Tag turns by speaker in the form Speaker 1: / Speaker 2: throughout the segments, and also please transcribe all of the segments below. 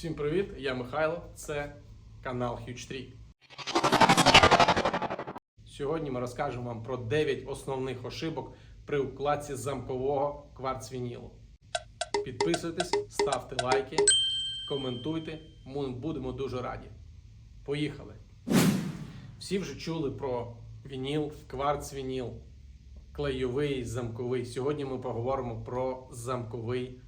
Speaker 1: Всім привіт! Я Михайло. Це канал Huge 3. Сьогодні ми розкажемо вам про 9 основних ошибок при укладці замкового кварцвінілу. Підписуйтесь, ставте лайки, коментуйте. Ми будемо дуже раді. Поїхали! Всі вже чули про вініл, кварцвініл, клейовий, замковий. Сьогодні ми поговоримо про замковий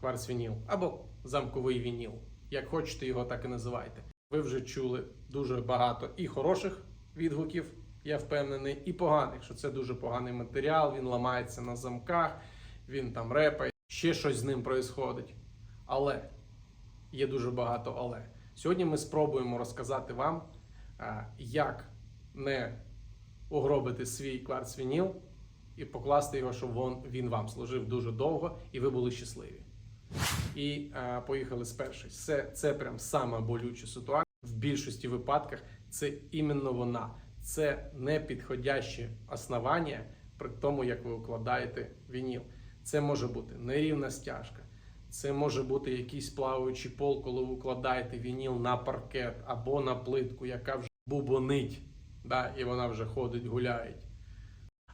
Speaker 1: кварцвініл або замковий вініл. Як хочете його так і називайте. Ви вже чули дуже багато і хороших відгуків, я впевнений, і поганих, що це дуже поганий матеріал, він ламається на замках, він там репає, ще щось з ним происходить. Але є дуже багато але. Сьогодні ми спробуємо розказати вам, як не угробити свій кварцвініл і покласти його, щоб він вам служив дуже довго і ви були щасливі. І е, поїхали з. Це, це прям сама болюча ситуація. В більшості випадках це іменно вона. Це непідходяще основання при тому, як ви укладаєте вініл. Це може бути нерівна стяжка, це може бути якийсь плаваючий пол, коли ви укладаєте вініл на паркет або на плитку, яка вже бубонить, да, і вона вже ходить, гуляє.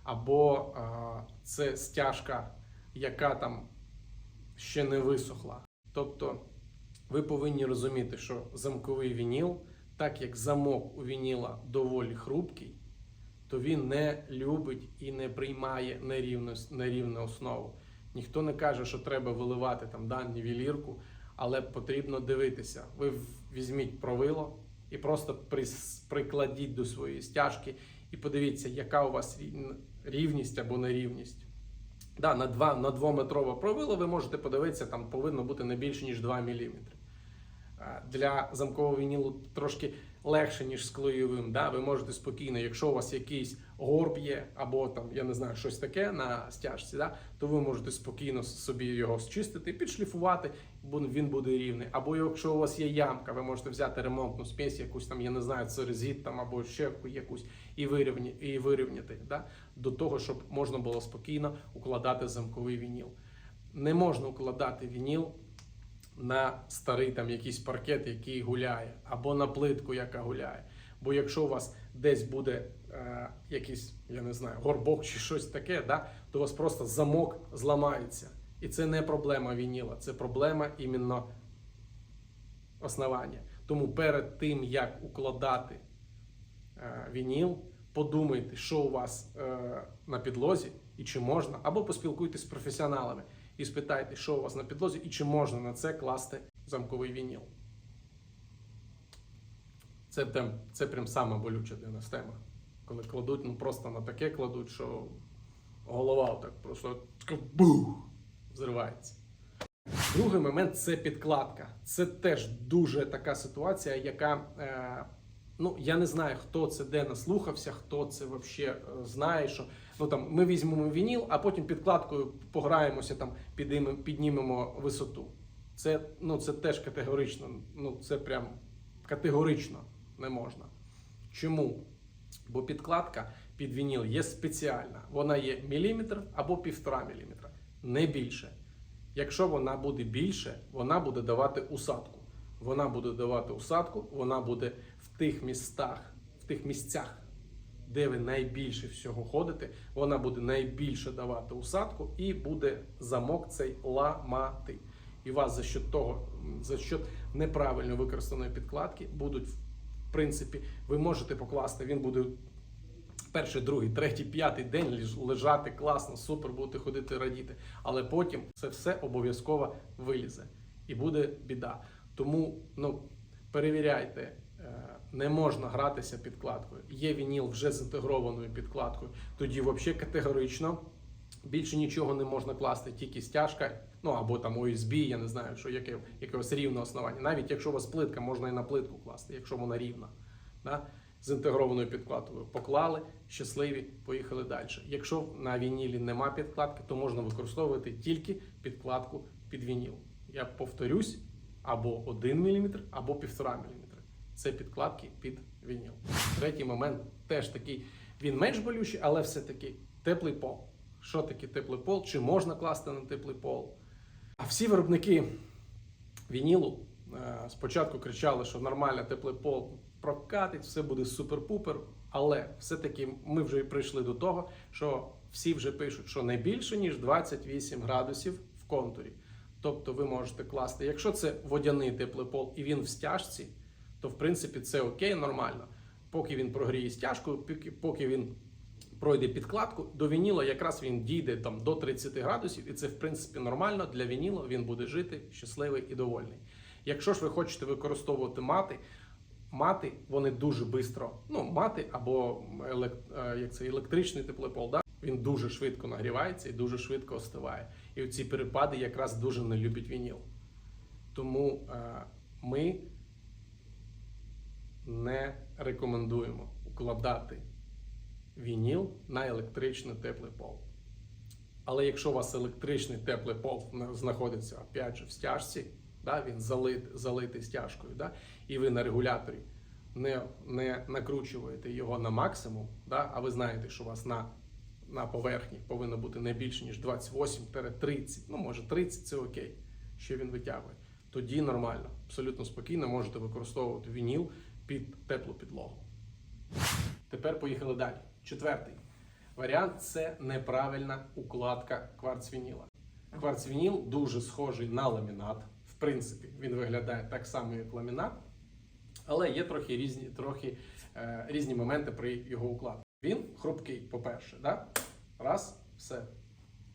Speaker 1: Або е, це стяжка, яка там ще не висохла. Тобто ви повинні розуміти, що замковий вініл, так як замок у вініла доволі хрупкий, то він не любить і не приймає нерівну основу. Ніхто не каже, що треба виливати там да, нівелірку, але потрібно дивитися. Ви візьміть провило і просто прикладіть до своєї стяжки і подивіться, яка у вас рівність або нерівність. Да, на 2 на 2-метрове провило ви можете подивитися, там повинно бути не більше, ніж 2 мм. Для замкового вінілу трошки легше, ніж з. Да? Ви можете спокійно, якщо у вас якийсь горб є, або там, я не знаю, щось таке на стяжці, да? то ви можете спокійно собі його зчистити, підшліфувати, бо він буде рівний. Або якщо у вас є ямка, ви можете взяти ремонтну спесь, якусь там, я не знаю, церезіт там або ще якусь, і вирівняти, і вирівняти да? до того, щоб можна було спокійно укладати замковий вініл. Не можна укладати вініл на старий там якийсь паркет, який гуляє, або на плитку, яка гуляє. Бо якщо у вас десь буде е, якийсь, я не знаю, горбок чи щось таке, да, то у вас просто замок зламається. І це не проблема вініла, це проблема іменно основання. Тому перед тим, як укладати е, вініл, подумайте, що у вас е, на підлозі і чи можна, або поспілкуйтесь з професіоналами і спитайте, що у вас на підлозі і чи можна на це класти замковий вініл. Це, тем, це прям сама болюча для нас тема. Коли кладуть, ну просто на таке кладуть, що голова отак просто бух, взривається. Другий момент це підкладка. Це теж дуже така ситуація, яка. Е, ну, я не знаю, хто це де наслухався, хто це взагалі знає, що ну там ми візьмемо вініл, а потім підкладкою пограємося, там підіймемо, піднімемо висоту. Це, ну, це теж категорично. Ну, це прям категорично не можна. Чому? Бо підкладка під вініл є спеціальна. Вона є міліметр або півтора міліметра, не більше. Якщо вона буде більше, вона буде давати усадку. Вона буде давати усадку, вона буде в тих містах, в тих місцях, де ви найбільше всього ходите, вона буде найбільше давати усадку і буде замок цей ламати. І вас за счет того, за счет неправильно використаної підкладки будуть, в принципі, ви можете покласти, він буде перший, другий, третій, п'ятий день лежати класно, супер, будете ходити радіти. Але потім це все обов'язково вилізе і буде біда. Тому ну, перевіряйте, не можна гратися підкладкою. Є вініл вже з інтегрованою підкладкою. Тоді взагалі категорично більше нічого не можна класти, тільки стяжка, ну або там USB, я не знаю, що яке, якогось рівне основання. Навіть якщо у вас плитка, можна і на плитку класти, якщо вона рівна. Да? З інтегрованою підкладкою поклали, щасливі, поїхали далі. Якщо на вінілі нема підкладки, то можна використовувати тільки підкладку під вініл. Я повторюсь, або 1 мм, або 1,5 мм. Це підкладки під вініл. Третій момент теж такий, він менш болючий, але все-таки теплий пол. Що таке теплий пол? Чи можна класти на теплий пол? А всі виробники вінілу е, спочатку кричали, що нормально теплий пол прокатить, все буде супер-пупер. Але все-таки ми вже прийшли до того, що всі вже пишуть, що не більше ніж 28 градусів в контурі. Тобто ви можете класти, якщо це водяний теплий пол і він в стяжці, то в принципі це окей, нормально. Поки він прогріє стяжку, поки- він пройде підкладку, до вініла якраз він дійде там до 30 градусів, і це в принципі нормально для вінілу. Він буде жити щасливий і довольний. Якщо ж ви хочете використовувати мати, мати вони дуже швидко, ну мати або елек- е, як це електричний теплопол, да? він дуже швидко нагрівається і дуже швидко остиває. І ці перепади якраз дуже не любить вініл. Тому е, ми не рекомендуємо укладати вініл на електричний теплий пол. Але якщо у вас електричний теплий пол знаходиться опять же, в стяжці, да, він залит, залитий стяжкою, да, і ви на регуляторі не, не накручуєте його на максимум, да, а ви знаєте, що у вас на, на поверхні повинно бути не більше, ніж 28-30, ну може 30 це окей, що він витягує. Тоді нормально, абсолютно спокійно можете використовувати вініл під теплу підлогу. Тепер поїхали далі. Четвертий варіант це неправильна укладка кварцвініла. Кварцвініл дуже схожий на ламінат. В принципі, він виглядає так само, як ламінат, але є трохи різні, трохи, е, різні моменти при його укладці. Він хрупкий, по-перше, да? раз, все,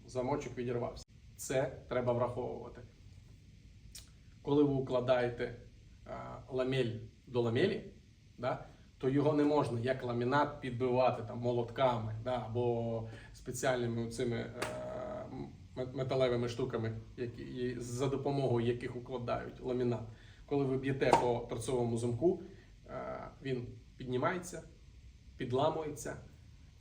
Speaker 1: замочок відірвався. Це треба враховувати. Коли ви укладаєте е, ламель до ламелі, да, то його не можна як ламінат підбивати там, молотками да, або спеціальними цими е, металевими штуками, які, за допомогою яких укладають ламінат. Коли ви б'єте по торцовому замку, е, він піднімається, підламується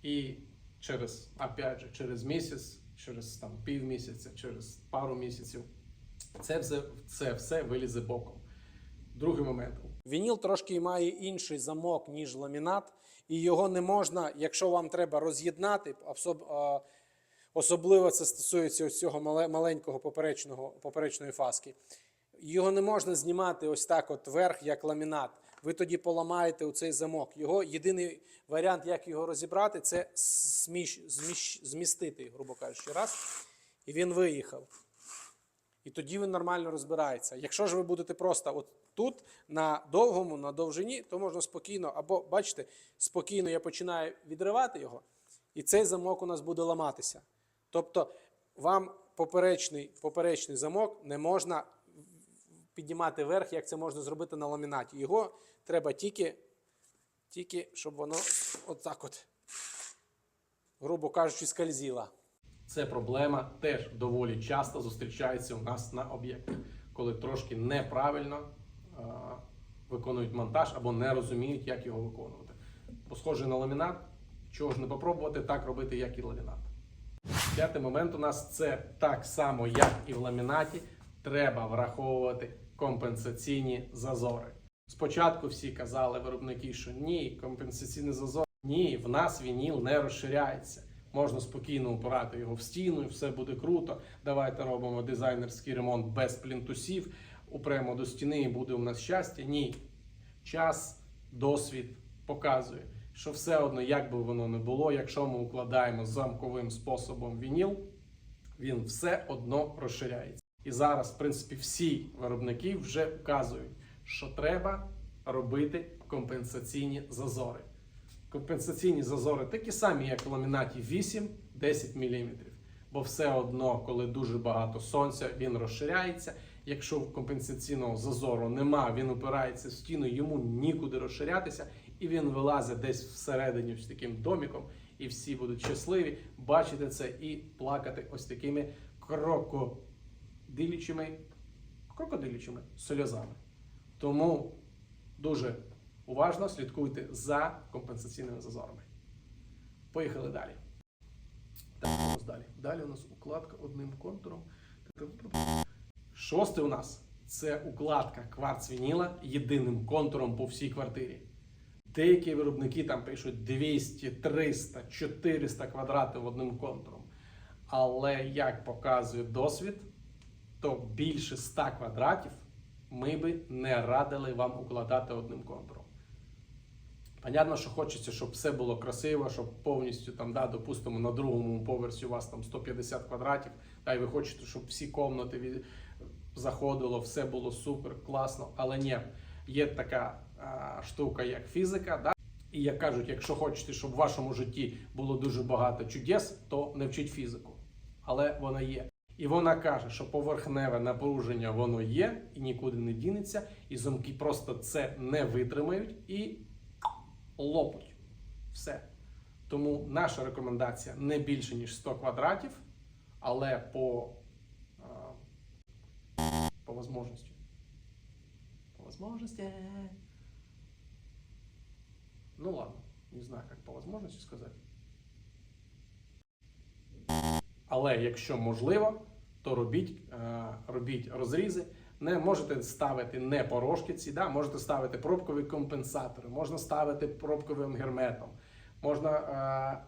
Speaker 1: і через, опять же, через місяць, через там, півмісяця, через пару місяців це все, це все вилізе боком. Другий момент.
Speaker 2: Вініл трошки має інший замок, ніж ламінат, і його не можна, якщо вам треба роз'єднати, особливо це стосується ось цього маленького поперечного, поперечної фаски. Його не можна знімати ось так, от вверх, як ламінат. Ви тоді поламаєте оцей замок. Його єдиний варіант, як його розібрати, це сміщ, зміщ, змістити, грубо кажучи, раз. І він виїхав. І тоді він нормально розбирається. Якщо ж ви будете просто от тут, на довгому, на довжині, то можна спокійно, або бачите, спокійно я починаю відривати його, і цей замок у нас буде ламатися. Тобто вам поперечний, поперечний замок не можна піднімати вверх, як це можна зробити на ламінаті. Його треба тільки, тільки щоб воно отак от, грубо кажучи, скользило.
Speaker 1: Це проблема теж доволі часто зустрічається у нас на об'єктах, коли трошки неправильно е, виконують монтаж або не розуміють, як його виконувати. Бо схоже на ламінат, чого ж не попробувати так робити, як і ламінат. П'ятий момент у нас це так само, як і в ламінаті, треба враховувати компенсаційні зазори. Спочатку всі казали виробники, що ні, компенсаційний зазор, ні, в нас вініл не розширяється. Можна спокійно упирати його в стіну, і все буде круто. Давайте робимо дизайнерський ремонт без плінтусів, упремо до стіни і буде у нас щастя. Ні. Час, досвід показує, що все одно, як би воно не було, якщо ми укладаємо замковим способом вініл, він все одно розширяється. І зараз, в принципі, всі виробники вже вказують, що треба робити компенсаційні зазори. Компенсаційні зазори такі самі, як в ламінаті 8-10 мм. Бо все одно, коли дуже багато сонця, він розширяється. Якщо компенсаційного зазору нема, він опирається в стіну, йому нікуди розширятися, і він вилазить десь всередині з таким доміком, і всі будуть щасливі бачити це і плакати ось такими крокодилічими, крокодилічими сльозами. Тому дуже уважно слідкуйте за компенсаційними зазорами. Поїхали далі. Так, у нас далі. Далі у нас укладка одним контуром. Шостий у нас це укладка кварц вініла єдиним контуром по всій квартирі. Деякі виробники там пишуть 200, 300, 400 квадратів одним контуром. Але як показує досвід, то більше 100 квадратів ми би не радили вам укладати одним контуром. Понятно, що хочеться, щоб все було красиво, щоб повністю там, да, допустимо, на другому поверсі у вас там 150 квадратів, та і ви хочете, щоб всі комнати від... заходило, все було супер, класно. Але ні, є така а, штука, як фізика. Да? І як кажуть, якщо хочете, щоб в вашому житті було дуже багато чудес, то не вчіть фізику. Але вона є. І вона каже, що поверхневе напруження воно є і нікуди не дінеться, і замки просто це не витримають і лопнуть. Все. Тому наша рекомендація не більше, ніж 100 квадратів, але по, по возможності. По возможности. Ну ладно, не знаю, як по возможності сказати. Але якщо можливо, то робіть, е, робіть розрізи. Не можете ставити не порошки ці, да? можете ставити пробкові компенсатори, можна ставити пробковим герметом, можна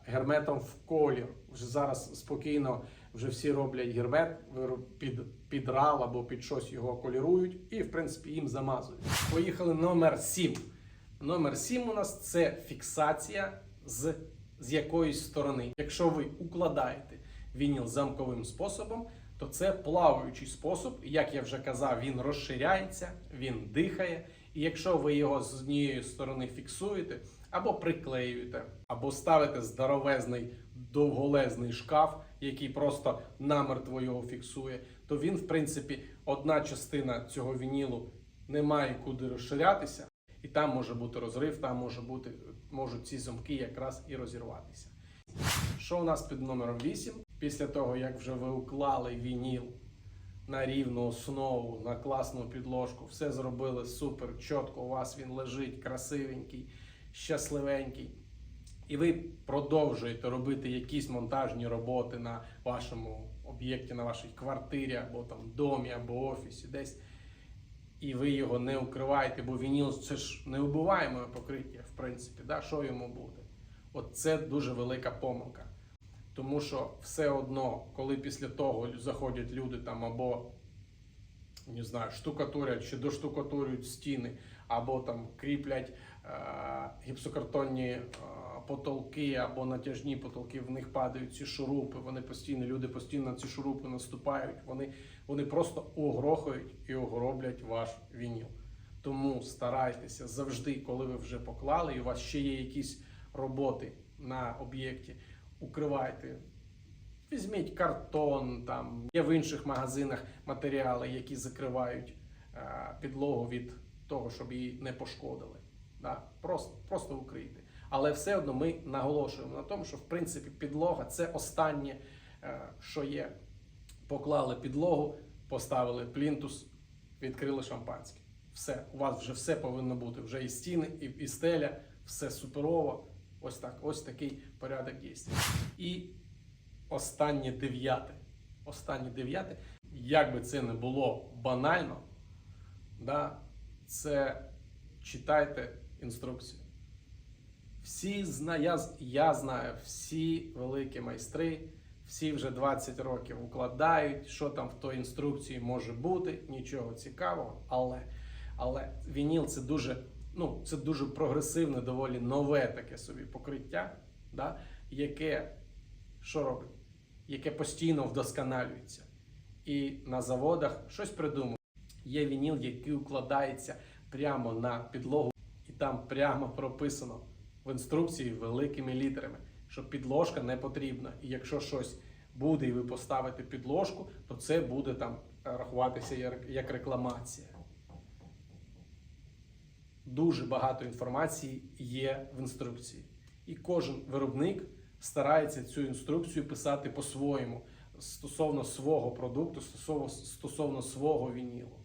Speaker 1: е, герметом в колір. Вже зараз спокійно вже всі роблять гермет під, під рал або під щось його колірують і, в принципі, їм замазують. Поїхали номер 7. Номер 7 у нас це фіксація з, з якоїсь сторони. Якщо ви укладаєте вініл замковим способом, то це плаваючий спосіб. Як я вже казав, він розширяється, він дихає. І якщо ви його з однієї сторони фіксуєте, або приклеюєте, або ставите здоровезний довголезний шкаф, який просто намертво його фіксує, то він, в принципі, одна частина цього вінілу не має куди розширятися, і там може бути розрив, там може бути, можуть ці замки якраз і розірватися. Що у нас під номером 8? Після того, як вже ви уклали вініл на рівну основу, на класну підложку, все зробили супер, чітко, у вас він лежить красивенький, щасливенький. І ви продовжуєте робити якісь монтажні роботи на вашому об'єкті, на вашій квартирі, або там домі, або офісі, десь. І ви його не укриваєте, бо вініл це ж неубиваєме покриття, в принципі, да? що йому буде? От це дуже велика помилка. Тому що все одно, коли після того заходять люди там або не знаю, штукатурять чи доштукатурюють стіни, або там кріплять е- гіпсокартонні е- потолки, або натяжні потолки, в них падають ці шурупи. Вони постійно, люди постійно на ці шурупи наступають. Вони, вони просто угрохають і угроблять ваш вініл. Тому старайтеся завжди, коли ви вже поклали, і у вас ще є якісь роботи на об'єкті, укривайте. Візьміть картон, там є в інших магазинах матеріали, які закривають е, підлогу від того, щоб її не пошкодили. Да? Просто, просто укрийте. Але все одно ми наголошуємо на тому, що в принципі підлога це останнє, е, що є. Поклали підлогу, поставили плінтус, відкрили шампанське. Все, у вас вже все повинно бути. Вже і стіни, і, і стеля, все суперово. Ось так, ось такий порядок дій. І останнє дев'яте. Останнє дев'яте, як би це не було банально, да, це читайте інструкцію. Всі зна, я, я знаю, всі великі майстри, всі вже 20 років укладають, що там в той інструкції може бути, нічого цікавого, але, але вініл це дуже, ну, це дуже прогресивне, доволі нове таке собі покриття, да, яке що робить? Яке постійно вдосконалюється. І на заводах щось придумують. Є вініл, який укладається прямо на підлогу, і там прямо прописано в інструкції великими літерами, що підложка не потрібна. І якщо щось буде, і ви поставите підложку, то це буде там рахуватися як- рекламація. Дуже багато інформації є в інструкції. І кожен виробник старається цю інструкцію писати по-своєму стосовно свого продукту, стосовно, стосовно свого вінілу.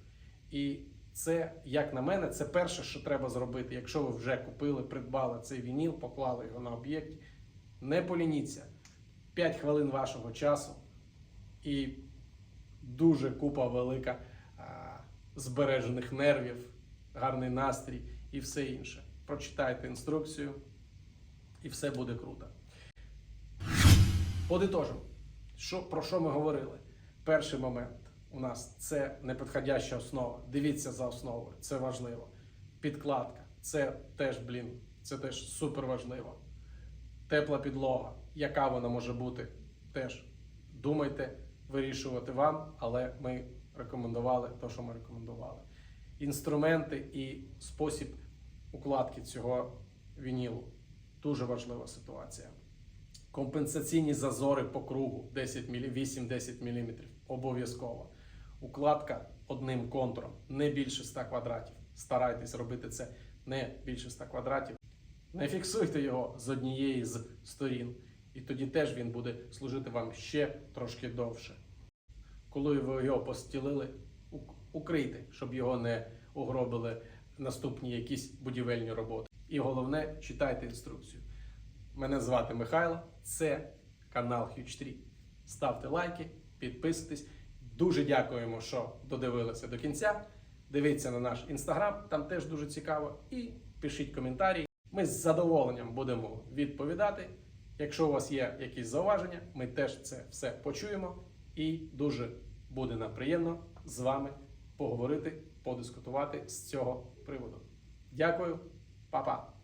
Speaker 1: І це, як на мене, це перше, що треба зробити. Якщо ви вже купили, придбали цей вініл, поклали його на об'єкті, не полініться. 5 хвилин вашого часу і дуже купа велика а, збережених нервів, гарний настрій і все інше. Прочитайте інструкцію, і все буде круто. Подитожимо, що, про що ми говорили? Перший момент. у нас це непідходяща основа. Дивіться за основою, це важливо. Підкладка, це теж, блін, це теж супер важливо. Тепла підлога, яка вона може бути, теж думайте, вирішувати вам, але ми рекомендували те, що ми рекомендували. Інструменти і спосіб укладки цього вінілу. Дуже важлива ситуація. Компенсаційні зазори по кругу 8-10 мм. Обов'язково. Укладка одним контуром, не більше 100 квадратів. Старайтесь робити це не більше 100 квадратів. Не фіксуйте його з однієї з сторін, і тоді теж він буде служити вам ще трошки довше. Коли ви його постілили, укрийте, щоб його не угробили наступні якісь будівельні роботи. І головне, читайте інструкцію. Мене звати Михайло, це канал Huge 3. Ставте лайки, підписуйтесь. Дуже дякуємо, що додивилися до кінця. Дивіться на наш інстаграм, там теж дуже цікаво. І пишіть коментарі. Ми з задоволенням будемо відповідати. Якщо у вас є якісь зауваження, ми теж це все почуємо. І дуже буде нам приємно з вами поговорити, подискутувати з цього приводу. Дякую, па-па!